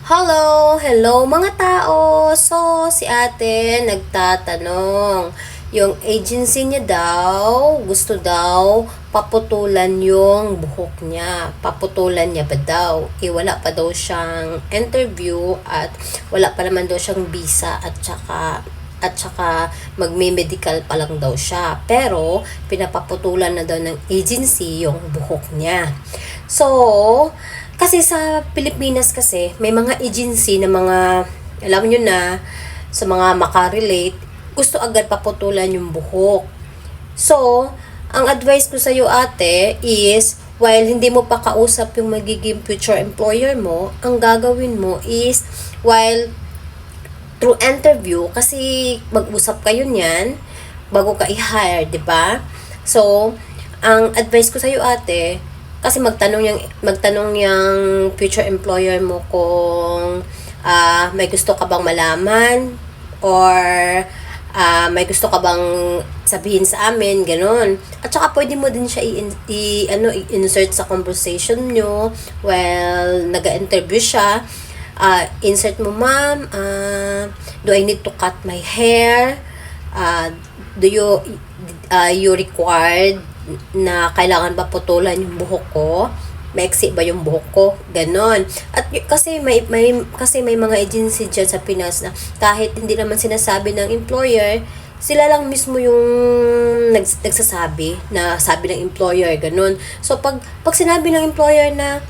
Hello, hello mga tao. So, si ate nagtatanong. Yung agency niya daw, gusto daw paputulan yung buhok niya. Paputulan niya ba daw? Eh, wala pa daw siyang interview at wala pa naman daw siyang visa at saka at saka magme-medical pa lang daw siya. Pero, pinapaputulan na daw ng agency yung buhok niya. So, kasi sa Pilipinas kasi, may mga agency na mga, alam nyo na, sa mga makarelate, gusto agad paputulan yung buhok. So, ang advice ko sa iyo ate is, while hindi mo pa kausap yung magiging future employer mo, ang gagawin mo is, while through interview, kasi mag-usap kayo niyan, bago ka i-hire, di ba? So, ang advice ko sa iyo ate, kasi magtanong yung magtanong yung future employer mo kung ah, may gusto ka bang malaman or ah, may gusto ka bang sabihin sa amin, ganun. At saka pwede mo din siya i, i- ano, i-insert sa conversation nyo while nag-interview siya. Ah, insert mo, ma'am, ah, do I need to cut my hair? Ah, do you, ah, you required na kailangan ba putulan yung buhok ko? Maiksi ba yung buhok ko? Ganon. At kasi may, may, kasi may mga agency dyan sa Pinas na kahit hindi naman sinasabi ng employer, sila lang mismo yung nags, nagsasabi na sabi ng employer, ganun. So, pag, pag sinabi ng employer na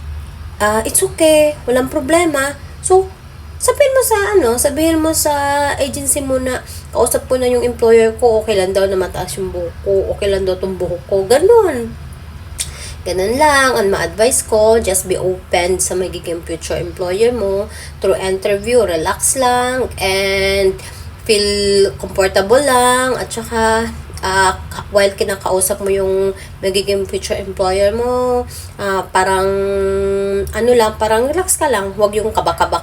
ah, it's okay, walang problema, so, sabihin mo sa ano, sabihin mo sa agency mo na kausap ko na yung employer ko, okay lang daw na mataas yung buhok ko, okay lang daw tong buhok ko, ganun. Ganun lang, ang ma-advise ko, just be open sa magiging future employer mo. Through interview, relax lang, and feel comfortable lang, at saka, ka- while kinakausap mo yung magiging future employer mo, ah, parang, ano lang, parang relax ka lang, huwag yung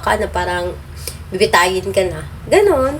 kabaka-baka na parang bibitayin ka na. Ganon.